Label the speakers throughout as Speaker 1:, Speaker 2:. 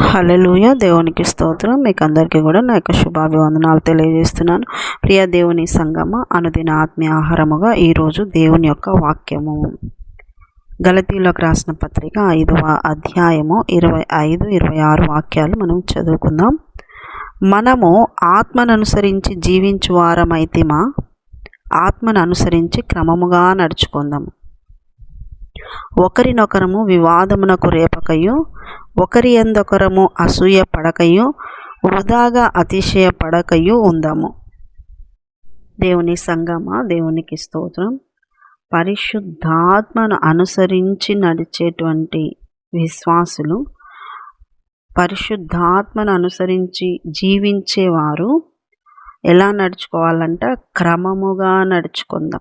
Speaker 1: హలలుయ దేవునికి స్తోత్రం. మీకు అందరికీ కూడా నా యొక్క శుభాభివందనాలు తెలియజేస్తున్నాను. ప్రియ దేవుని సంగమ అనుదిన ఆత్మీయ ఆహారముగా ఈరోజు దేవుని యొక్క వాక్యము. గలతీలోకి రాసిన పత్రిక ఐదవ అధ్యాయము ఇరవై ఐదు ఇరవై ఆరు వాక్యాలు మనం చదువుకుందాం. మనము ఆత్మను అనుసరించి జీవించు వారమైతేమా? ఆత్మను అనుసరించి క్రమముగా నడుచుకుందాము ఒకరినొకరము వివాదమునకు రేపకయు ఒకరి ఎందొకరము అసూయ పడకయు వృధాగా అతిశయ పడకయు ఉందాము. దేవుని సంగమ? దేవునికి స్తోత్రం. పరిశుద్ధాత్మను అనుసరించి నడిచేటువంటి విశ్వాసులు పరిశుద్ధాత్మను అనుసరించి జీవించేవారు ఎలా నడుచుకోవాలంట? క్రమముగా నడుచుకుందాం.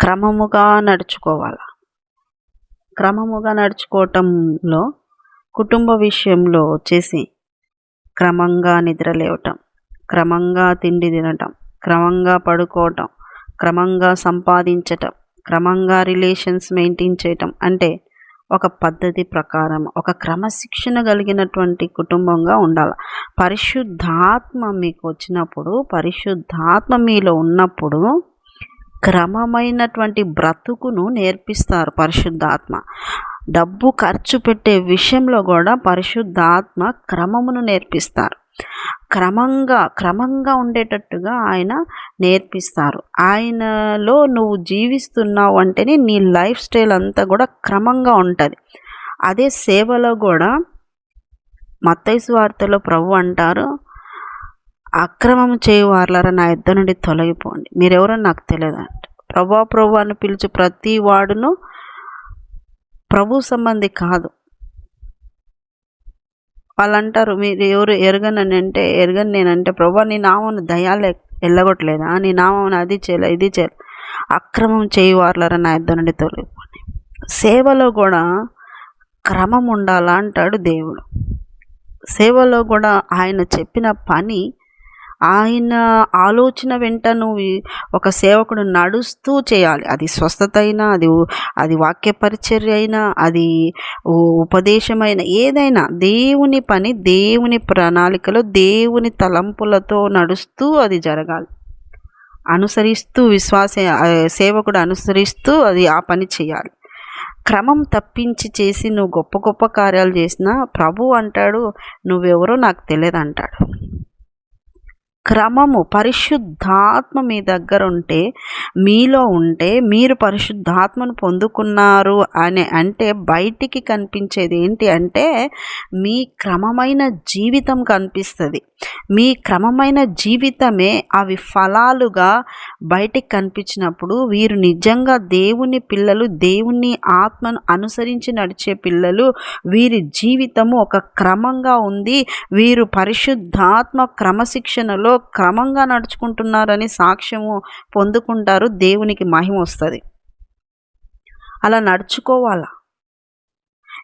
Speaker 1: క్రమముగా నడుచుకోవాలి? క్రమముగా నడుచుకోవటంలో కుటుంబ విషయంలో వచ్చేసి క్రమంగా నిద్ర లేవటం క్రమంగా తిండి తినటం క్రమంగా పడుకోవటం క్రమంగా సంపాదించటం క్రమంగా రిలేషన్స్ మెయింటైన్ చేయటం అంటే ఒక పద్ధతి ప్రకారం ఒక క్రమశిక్షణ కలిగినటువంటి కుటుంబంగా ఉండాలి. పరిశుద్ధాత్మ మీకు వచ్చినప్పుడు పరిశుద్ధాత్మ మీలో ఉన్నప్పుడు క్రమమైనటువంటి బ్రతుకును నేర్పిస్తారు పరిశుద్ధాత్మ. డబ్బు ఖర్చు పెట్టే విషయంలో కూడా పరిశుద్ధాత్మ క్రమమును నేర్పిస్తారు. క్రమంగా క్రమంగా ఉండేటట్టుగా ఆయన నేర్పిస్తారు. ఆయనలో నువ్వు జీవిస్తున్నావు అంటేనే నీ లైఫ్ స్టైల్ అంతా కూడా క్రమంగా ఉంటుంది. అదే సేవలో కూడా మత్తైసు వార్తలో ప్రభు అంటారు అక్రమం చేయవార్లరా నా ఇద్దరు నుండి తొలగిపోండి. మీరెవరో నాకు తెలియదు అంట ప్రభా ప్రభు అని పిలిచి ప్రతి వాడును ప్రభు సంబంధి కాదు. వాళ్ళు అంటారు మీరు ఎవరు ఎరగనని అంటే ఎరగను నేనంటే ప్రభు నీ నామను దయాలే వెళ్ళగొట్టలేదా నీ నామను అది చేయలే ఇది చేయలే. అక్రమం చేయవారులరా నా ఇద్దరు నుండి తొలగిపోండి. సేవలో కూడా క్రమం ఉండాలా అంటాడు దేవుడు. సేవలో కూడా ఆయన చెప్పిన పని ఆయన ఆలోచన వెంట నువ్వు ఒక సేవకుడు నడుస్తూ చేయాలి. అది స్వస్థత అయినా అది అది వాక్య పరిచర్య అయినా అది ఉపదేశమైన ఏదైనా దేవుని పని దేవుని ప్రణాళికలో దేవుని తలంపులతో నడుస్తూ అది జరగాలి. అనుసరిస్తూ విశ్వాస సేవకుడు అనుసరిస్తూ అది ఆ పని చేయాలి. క్రమం తప్పించి చేసి నువ్వు గొప్ప గొప్ప కార్యాలు చేసినా ప్రభు అంటాడు నువ్వెవరో నాకు తెలియదు అంటాడు. క్రమము పరిశుద్ధాత్మ మీ దగ్గర ఉంటే మీలో ఉంటే మీరు పరిశుద్ధాత్మను పొందుకున్నారు అని అంటే బయటికి కనిపించేది ఏంటి అంటే మీ క్రమమైన జీవితం కనిపిస్తుంది. మీ క్రమమైన జీవితమే అవి ఫలాలుగా బయటికి కనిపించినప్పుడు వీరు నిజంగా దేవుని పిల్లలు దేవుని ఆత్మను అనుసరించి నడిచే పిల్లలు వీరి జీవితము ఒక క్రమంగా ఉంది. వీరు పరిశుద్ధాత్మ క్రమశిక్షణలో క్రమంగా నడుచుకుంటున్నారని సాక్ష్యము పొందుకుంటారు దేవునికి మహిమ వస్తుంది. అలా నడుచుకోవాలా?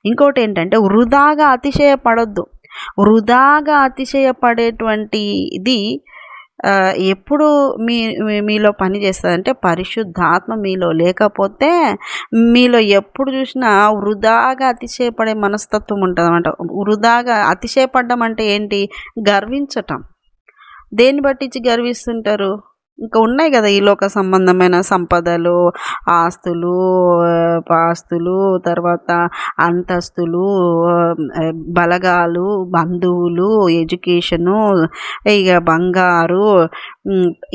Speaker 1: ఇంకోటి ఏంటంటే వృధాగా అతిశయపడొద్దు. వృధాగా అతిశయపడేటువంటి ఇది ఎప్పుడు మీ మీలో పని చేస్తుందంటే పరిశుద్ధాత్మ మీలో. లేకపోతే మీలో ఎప్పుడు చూసినా వృధాగా అతిశయపడే మనస్తత్వం ఉంటుంది అనమాట వృధాగా అతిశయపడడం అంటే ఏంటి? గర్వించటం. దేన్ని బట్టించి గర్విస్తుంటారు? ఇంకా ఉన్నాయి కదా ఈ లోక సంబంధమైన సంపదలు ఆస్తులు ఆస్తులు తర్వాత అంతస్తులు బలగాలు బంధువులు ఎడ్యుకేషను ఇక బంగారు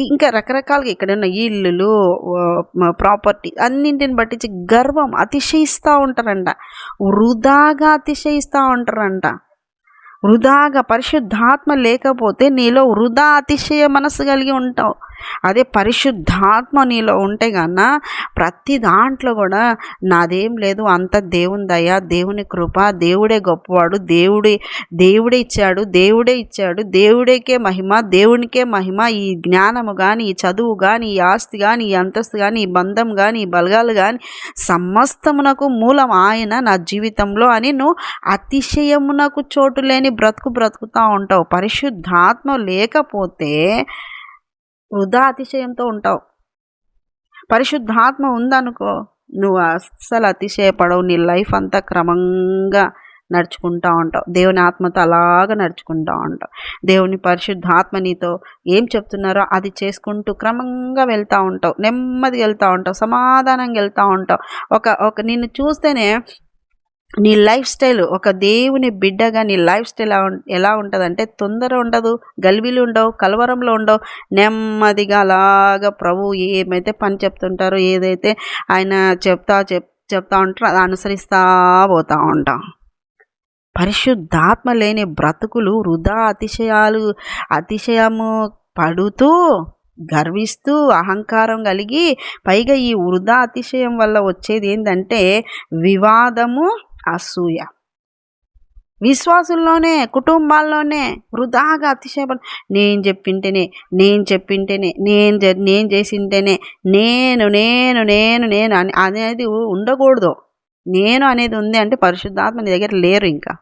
Speaker 1: ఇంకా రకరకాలుగా ఎక్కడైనా ఉన్న ఇల్లులు ప్రాపర్టీ అన్నింటిని బట్టించి గర్వం అతిశయిస్తూ ఉంటారంట. వృధాగా అతిశయిస్తూ ఉంటారంట. వృధాగా పరిశుద్ధాత్మ లేకపోతే నీలో వృధా అతిశయ మనసు కలిగి ఉంటావు. అదే పరిశుద్ధాత్మ నీలో ఉంటే కన్నా ప్రతి దాంట్లో కూడా నాదేం లేదు అంత దేవుని దయ దేవుని కృప దేవుడే గొప్పవాడు దేవుడే దేవుడే ఇచ్చాడు దేవుడే ఇచ్చాడు దేవుడికే మహిమ దేవునికే మహిమ. ఈ జ్ఞానము కానీ ఈ చదువు కానీ ఈ ఆస్తి కానీ ఈ అంతస్తు కానీ ఈ బంధం కానీ ఈ బలగాలు కానీ సమస్తమునకు మూలం ఆయన నా జీవితంలో అని నువ్వు అతిశయమునకు చోటు లేని బ్రతుకు బ్రతుకుతూ ఉంటావు. పరిశుద్ధాత్మ లేకపోతే వృధా అతిశయంతో ఉంటావు. పరిశుద్ధాత్మ ఉందనుకో నువ్వు అస్సలు అతిశయపడవు. నీ లైఫ్ అంతా క్రమంగా నడుచుకుంటూ ఉంటావు. దేవుని ఆత్మతో అలాగ నడుచుకుంటూ ఉంటావు. దేవుని పరిశుద్ధాత్మ నీతో ఏం చెప్తున్నారో అది చేసుకుంటూ క్రమంగా వెళ్తూ ఉంటావు. నెమ్మదిగా వెళ్తూ ఉంటావు. సమాధానంగా వెళ్తూ ఉంటావు. ఒక ఒక నిన్ను చూస్తేనే నీ లైఫ్ స్టైల్ ఒక దేవుని బిడ్డగా నీ లైఫ్ స్టైల్ ఎలా ఉంటుందంటే తొందర ఉండదు గల్బీలు ఉండవు కలవరంలో ఉండవు. నెమ్మదిగా అలాగా ప్రభు ఏమైతే పని చెప్తుంటారో ఏదైతే ఆయన చెప్తా చెప్ చెప్తా ఉంటారో అది అనుసరిస్తూ పోతూ ఉంటాం. పరిశుద్ధాత్మ లేని బ్రతుకులు వృధా అతిశయాలు అతిశయము పడుతూ గర్విస్తూ అహంకారం కలిగి పైగా ఈ వృధా అతిశయం వల్ల వచ్చేది ఏంటంటే వివాదము అసూయ. విశ్వాసుల్లోనే కుటుంబాల్లోనే వృధాగా అతిశయపడ నేను చెప్పింటేనే నేను చెప్పింటేనే నేను నేను చేసింటేనే నేను నేను నేను నేను అని అనేది ఉండకూడదు. నేను అనేది ఉంది అంటే పరిశుద్ధాత్మ నీ దగ్గర లేరు ఇంకా.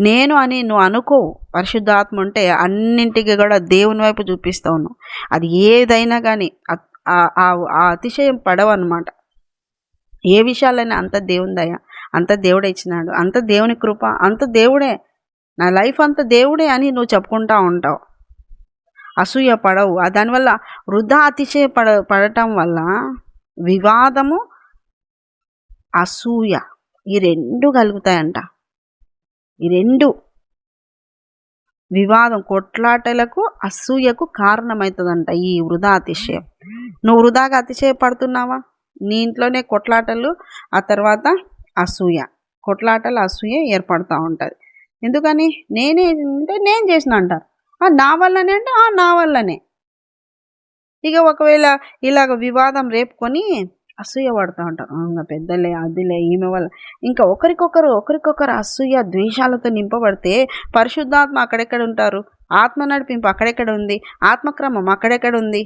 Speaker 1: నేను అని నువ్వు అనుకో పరిశుద్ధాత్మ ఉంటే అన్నింటికి కూడా దేవుని వైపు చూపిస్తూ ఉన్నావు. అది ఏదైనా కానీ ఆ అతిశయం పడవన్నమాట. ఏ విషయాలైనా అంత దేవుని దయ. అంత దేవుడే ఇచ్చినాడు అంత దేవుని కృప అంత దేవుడే. నా లైఫ్ అంత దేవుడే అని నువ్వు చెప్పుకుంటా ఉంటావు. అసూయ పడవు. దానివల్ల వృధా అతిశయ పడ పడటం వల్ల వివాదము అసూయ ఈ రెండు కలుగుతాయంట. ఈ రెండు వివాదం కొట్లాటలకు అసూయకు కారణమవుతుందంట ఈ వృధా అతిశయం. నువ్వు వృధాగా అతిశయపడుతున్నావా? నీ ఇంట్లోనే కొట్లాటలు ఆ తర్వాత అసూయ కొట్లాటలు అసూయ ఏర్పడుతూ ఉంటుంది. ఎందుకని? నేనే అంటే నేను చేసిన అంటారు. నా వల్లనే అంటే నా వల్లనే. ఇక ఒకవేళ ఇలాగ వివాదం రేపుకొని అసూయ పడుతూ ఉంటారు. ఇంకా పెద్దలే అదిలే ఈమె వల్ల. ఇంకా ఒకరికొకరు ఒకరికొకరు అసూయ ద్వేషాలతో నింపబడితే పరిశుద్ధాత్మ అక్కడెక్కడ ఉంటారు? ఆత్మ నడిపింపు అక్కడెక్కడ ఉంది? ఆత్మక్రమం అక్కడెక్కడ ఉంది?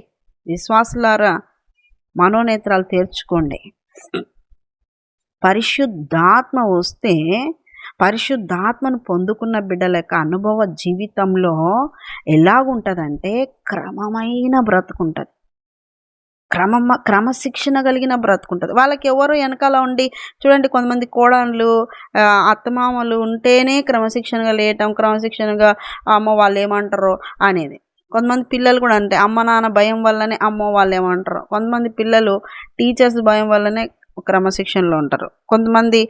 Speaker 1: విశ్వాసులారా మనోనేత్రాలు తెరుచుకోండి. పరిశుద్ధాత్మ వస్తే పరిశుద్ధాత్మను పొందుకున్న బిడ్డల యొక్క అనుభవ జీవితంలో ఎలాగుంటుందంటే క్రమమైన బ్రతుకుంటుంది. క్రమ క్రమశిక్షణ కలిగిన బ్రతుకుంటుంది. వాళ్ళకి ఎవరు వెనకాల ఉండి చూడండి కొంతమంది కోడళ్ళు అత్తమామలు ఉంటేనే క్రమశిక్షణగా లేయటం క్రమశిక్షణగా అమ్మ వాళ్ళు ఏమంటారో అనేది. కొంతమంది పిల్లలు కూడా అంటే అమ్మ నాన్న భయం వల్లనే అమ్మ వాళ్ళు ఏమంటారు కొంతమంది పిల్లలు టీచర్స్ భయం వల్లనే క్రమశిక్షణలో ఉంటారు. కొంతమంది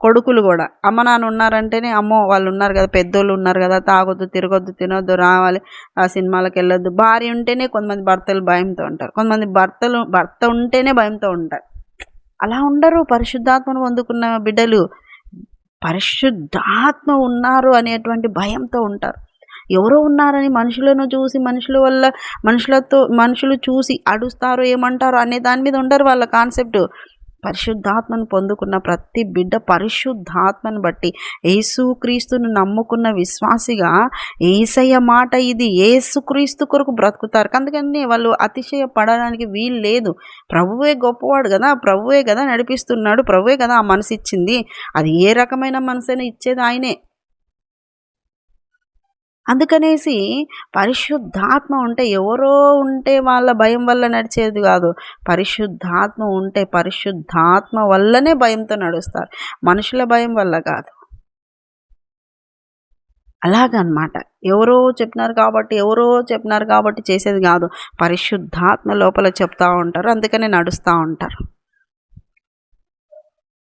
Speaker 1: కొడుకులు కూడా. అమ్మ నాన్న ఉన్నారంటేనే అమ్మో వాళ్ళు ఉన్నారు కదా పెద్దోళ్ళు ఉన్నారు కదా తాగొద్దు తిరగొద్దు తినొద్దు రావాలి ఆ సినిమాలకు వెళ్ళొద్దు. భార్య ఉంటేనే కొంతమంది భర్తలు భయంతో ఉంటారు. కొంతమంది భర్తలు భర్త ఉంటేనే భయంతో ఉంటారు. అలా ఉండరు. పరిశుద్ధాత్మను పొందుకున్న బిడ్డలు పరిశుద్ధాత్మ ఉన్నారు అనేటువంటి భయంతో ఉంటారు. ఎవరో ఉన్నారని మనుషులను చూసి మనుషుల వల్ల మనుషులతో మనుషులు చూసి అడుస్తారు ఏమంటారు అనే దాని మీద ఉండరు వాళ్ళ కాన్సెప్ట్. పరిశుద్ధాత్మను పొందుకున్న ప్రతి బిడ్డ పరిశుద్ధాత్మను బట్టి ఏసుక్రీస్తును నమ్ముకున్న విశ్వాసిగా ఏసయ్య మాట ఇది. ఏసుక్రీస్తు కొరకు బ్రతుకుతారు. అందుకని వాళ్ళు అతిశయ పడడానికి వీలు లేదు. ప్రభువే గొప్పవాడు కదా ప్రభువే కదా నడిపిస్తున్నాడు ప్రభువే కదా ఆ మనసు ఇచ్చింది. అది ఏ రకమైన మనసైనా ఇచ్చేది ఆయనే. అందుకనేసి పరిశుద్ధాత్మ ఉంటే ఎవరో ఉంటే వాళ్ళ భయం వల్ల నడిచేది కాదు. పరిశుద్ధాత్మ ఉంటే పరిశుద్ధాత్మ వల్లనే భయంతో నడుస్తారు. మనుషుల భయం వల్ల కాదు. అలాగనమాట. ఎవరో చెప్పినారు కాబట్టి ఎవరో చెప్పినారు కాబట్టి చేసేది కాదు. పరిశుద్ధాత్మ లోపల చెప్తూ ఉంటారు. అందుకనే నడుస్తూ ఉంటారు.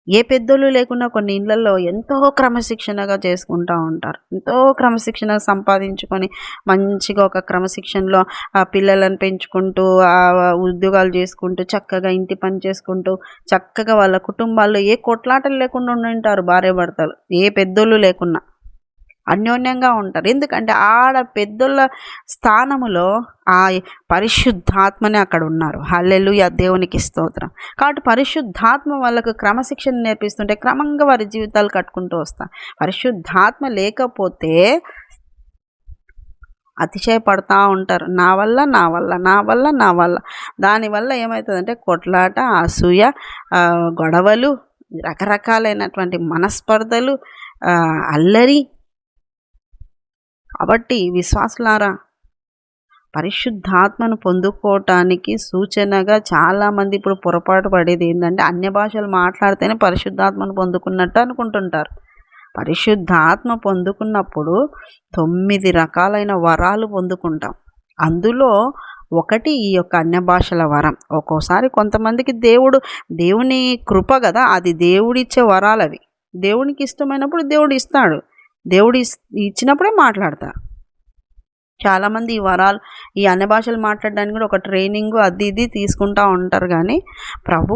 Speaker 1: ఏ పెద్దోళ్ళు లేకుండా కొన్ని ఇళ్ళలో ఎంతో క్రమశిక్షణగా చేసుకుంటూ ఉంటారు. ఎంతో క్రమశిక్షణ సంపాదించుకొని మంచిగా ఒక క్రమశిక్షణలో ఆ పిల్లలను పెంచుకుంటూ ఆ ఉద్యోగాలు చేసుకుంటూ చక్కగా ఇంటి పని చేసుకుంటూ చక్కగా వాళ్ళ కుటుంబాల్లో ఏ కొట్లాటలు లేకుండా ఉంటారు భార్య భర్తలు ఏ పెద్దోళ్ళు లేకున్నా. అన్యోన్యంగా ఉంటారు. ఎందుకంటే ఆడ పెద్దల స్థానములో ఆ పరిశుద్ధాత్మనే అక్కడ ఉన్నారు. హల్లెలు దేవునికి స్తోత్రం. కాబట్టి పరిశుద్ధాత్మ వాళ్ళకు క్రమశిక్షణ నేర్పిస్తుంటే క్రమంగా వారి జీవితాలు కట్టుకుంటూ వస్తాం పరిశుద్ధాత్మ లేకపోతే అతిశయపడతా ఉంటారు. నా వల్ల నా వల్ల నా వల్ల నా వల్ల. దానివల్ల ఏమవుతుందంటే కొట్లాట అసూయ గొడవలు రకరకాలైనటువంటి మనస్పర్ధలు అల్లరి కాబట్టి విశ్వాసులారా పరిశుద్ధాత్మను పొందుకోవటానికి సూచనగా చాలామంది ఇప్పుడు పొరపాటు పడేది ఏంటంటే అన్య భాషలు మాట్లాడితేనే పరిశుద్ధాత్మను పొందుకున్నట్టు అనుకుంటుంటారు. పరిశుద్ధాత్మ పొందుకున్నప్పుడు తొమ్మిది రకాలైన వరాలు పొందుకుంటాం. అందులో ఒకటి ఈ యొక్క అన్య భాషల వరం. ఒక్కోసారి కొంతమందికి దేవుడు దేవుని కృప కదా అది దేవుడిచ్చే వరాలు అవి దేవునికి ఇష్టమైనప్పుడు దేవుడు ఇస్తాడు. దేవుడు ఇచ్చినప్పుడే మాట్లాడతారు చాలామంది ఈ వరాలు ఈ అన్ని భాషలు మాట్లాడడానికి కూడా ఒక ట్రైనింగ్ అది ఇది తీసుకుంటూ ఉంటారు కానీ ప్రభు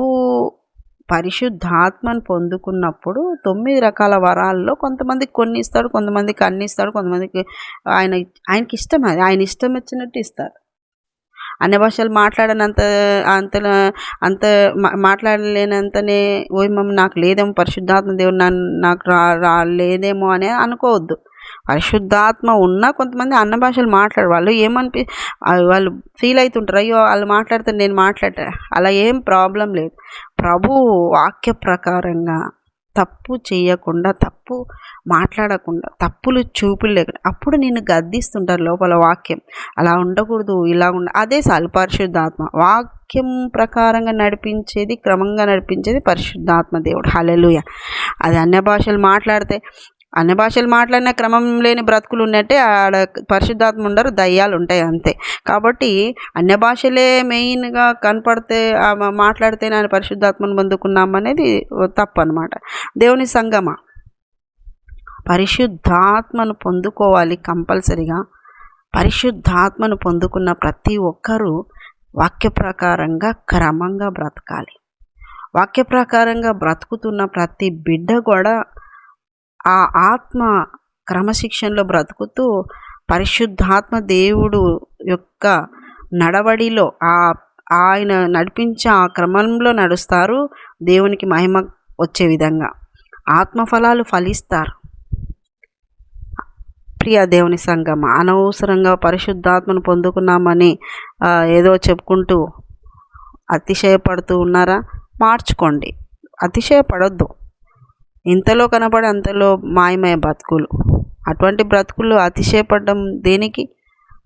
Speaker 1: పరిశుద్ధాత్మను పొందుకున్నప్పుడు తొమ్మిది రకాల వరాల్లో కొంతమందికి కొన్ని ఇస్తాడు కొంతమందికి అన్ని ఇస్తాడు కొంతమందికి ఆయన ఆయనకి ఇష్టం అది. ఆయన ఇష్టం వచ్చినట్టు ఇస్తారు. అన్ని భాషలు మాట్లాడనంత అంత అంత మాట్లాడలేనంతనే ఓ మమ్మీ నాకు లేదేమో పరిశుద్ధాత్మ దేవుడు నాకు రా రా లేదేమో అని అనుకోవద్దు. పరిశుద్ధాత్మ ఉన్నా కొంతమంది అన్న భాషలు మాట్లాడు వాళ్ళు ఏమనిపి వాళ్ళు ఫీల్ అవుతుంటారు అయ్యో వాళ్ళు మాట్లాడితే నేను మాట్లాడ అలా ఏం ప్రాబ్లం లేదు. ప్రభు వాక్య ప్రకారంగా తప్పు చేయకుండా తప్పు మాట్లాడకుండా తప్పులు చూపులు లేకుండా అప్పుడు నేను గద్దిస్తుంటారు లోపల వాక్యం. అలా ఉండకూడదు ఇలా ఉండ అదే చాలు పరిశుద్ధాత్మ. వాక్యం ప్రకారంగా నడిపించేది క్రమంగా నడిపించేది పరిశుద్ధాత్మ దేవుడు. హలలుయ అది అన్య భాషలు మాట్లాడితే అన్ని భాషలు మాట్లాడిన క్రమం లేని బ్రతుకులు ఉన్నట్టే ఆడ పరిశుద్ధాత్మ ఉండరు దయ్యాలు ఉంటాయి అంతే. కాబట్టి అన్య భాషలే మెయిన్గా కనపడితే మాట్లాడితే నేను పరిశుద్ధాత్మను పొందుకున్నాం అనేది తప్పు అనమాట దేవుని సంగమ. పరిశుద్ధాత్మను పొందుకోవాలి కంపల్సరిగా. పరిశుద్ధాత్మను పొందుకున్న ప్రతి ఒక్కరూ వాక్య ప్రకారంగా క్రమంగా బ్రతకాలి. వాక్య ప్రకారంగా బ్రతుకుతున్న ప్రతి బిడ్డ కూడా ఆ ఆత్మ క్రమశిక్షణలో బ్రతుకుతూ పరిశుద్ధాత్మ దేవుడు యొక్క నడవడిలో ఆ ఆయన నడిపించే ఆ క్రమంలో నడుస్తారు. దేవునికి మహిమ వచ్చే విధంగా ఆత్మఫలాలు ఫలిస్తారు. ప్రియ దేవుని సంగమ అనవసరంగా పరిశుద్ధాత్మను పొందుకున్నామని ఏదో చెప్పుకుంటూ అతిశయపడుతూ ఉన్నారా? మార్చుకోండి. అతిశయపడొద్దు. ఇంతలో కనపడి అంతలో మాయమయ బ్రతుకులు. అటువంటి బ్రతుకులు అతిశయపడడం దేనికి?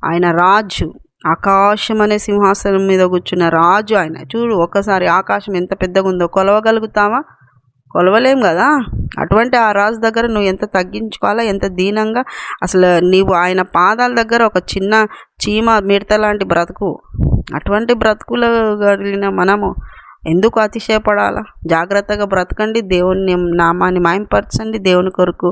Speaker 1: ఆయన రాజు. ఆకాశం అనే సింహాసనం మీద కూర్చున్న రాజు ఆయన. చూడు ఒక్కసారి ఆకాశం ఎంత పెద్దగా ఉందో కొలవగలుగుతావా? కొలవలేం కదా? అటువంటి ఆ రాజు దగ్గర నువ్వు ఎంత తగ్గించుకోవాలా ఎంత దీనంగా? అసలు నీవు ఆయన పాదాల దగ్గర ఒక చిన్న చీమ మిడత లాంటి బ్రతుకు. అటువంటి బ్రతుకులు కలిగిన మనము ఎందుకు అతిశయపడాలా? జాగ్రత్తగా బ్రతకండి దేవుని నామాన్ని మాయంపరచండి దేవుని కొరకు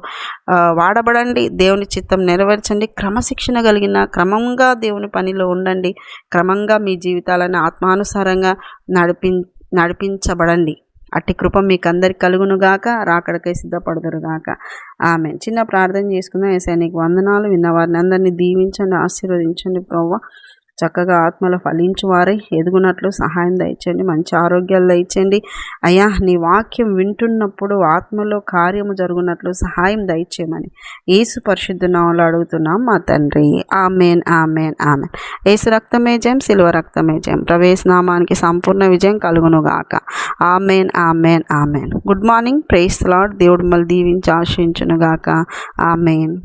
Speaker 1: వాడబడండి దేవుని చిత్తం నెరవేర్చండి క్రమశిక్షణ కలిగిన క్రమంగా దేవుని పనిలో ఉండండి క్రమంగా మీ జీవితాలను ఆత్మానుసారంగా నడిపి నడిపించబడండి. అట్టి కృప మీకు అందరికి కలుగునుగాక రాకడకై సిద్ధపడదురుగాక ఆమె చిన్న ప్రార్థన చేసుకుందాం. ఏసై నీకు వందనాలు. విన్నవారిని అందరినీ దీవించండి ఆశీర్వదించండి ప్రవ్వ. చక్కగా ఆత్మలు ఫలించువారై ఎదుగునట్లు సహాయం దయచండి మంచి ఆరోగ్యాలు దయచండి అయ్యా నీ వాక్యం వింటున్నప్పుడు ఆత్మలో కార్యము జరుగునట్లు సహాయం దయచేయమని ఏసు పరిశుద్ధ నామలు అడుగుతున్నాం. మా తండ్రి ఆమెన్ ఆమెన్ ఆమెన్. ఏసు రక్తమే జయం శిల్వ రక్తమే జయం. ప్రవేశనామానికి సంపూర్ణ విజయం కలుగునుగాక. Amen amen amen. Good morning. Praise Lord దేవుడు మళ్ళీ దీవించి ఆశించునుగాక ఆమెన్.